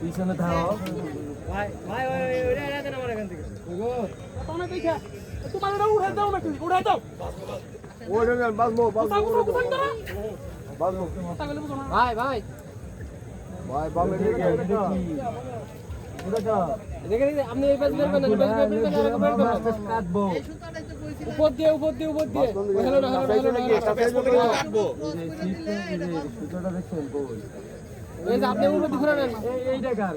পিছনে থাকো ভাই ভাই। ওই ওই এটা দেন আমার এখান থেকে তোমরা দেখা তোমার এটা উড়াই দাও না তুমি উড়াই দাও কথা বলো কোথায় তোরা কথা বলে ভাই ভাই দেখে দেখে আপনি এই পাশ বের করেন পাশ বের করেন আর বের করেন কাটবো উপর দিয়ে উপর দিয়ে উপর দিয়ে হেলো না হেলো না হেলো না সুতোটা দেখছেন কই এই যে আপনি উপর দিয়ে ঘুরে নেন এই এইটা কার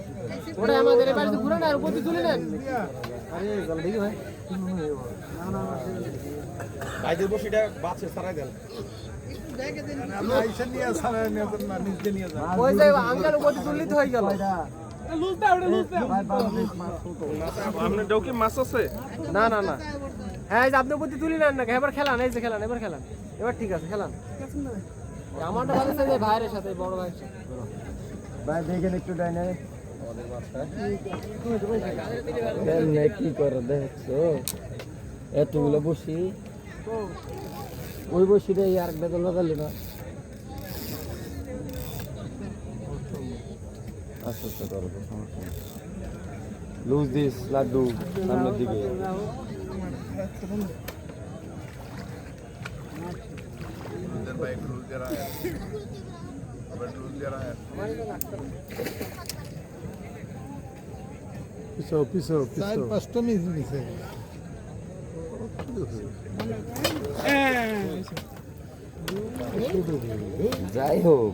ওটা আমাদের এই পাশে ঘুরে নেন উপর দিয়ে তুলে নেন আরে চল দেখি ভাই ভাইদের বসিটা বাচ্চা সারাই দেন ওই যে আঙ্কেল উপর দিয়ে তুললেই তো হয়ে গেল না না না। হ্যাঁ আপনি উপর দিয়ে নেন না এবার খেলান এই যে খেলান এবার খেলান। এবার ঠিক আছে খেলান। আমারটা যে ভাইয়ের সাথে বড় ভাইয়ের সাথে। ভাই দেখেন একটু ডাইনে। কি করে দেখছ? এতগুলো বসি। ওই বসিটা এই আরেকটা তো লাগালি না। আস্তে আস্তে করো সমস্যা নেই। লুজ দিস লাড্ডু সামনের দিকে। পিছো পিছো পিছো পাঁচটা মিস নিছে যাই হোক।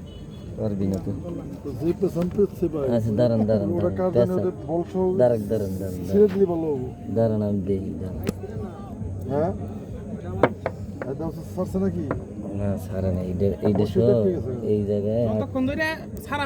পারবি না তো আচ্ছা দাঁড়ান দাঁড়ান ওরা দাঁড়ান দাঁড়ান দাঁড়ান দাঁড়ান। আমি দেখি দাঁড়ান। হ্যাঁ? একদম সারছে নাকি? না সারা না এইটা এইটা সব এই জায়গায় কতক্ষণ ধরে সারা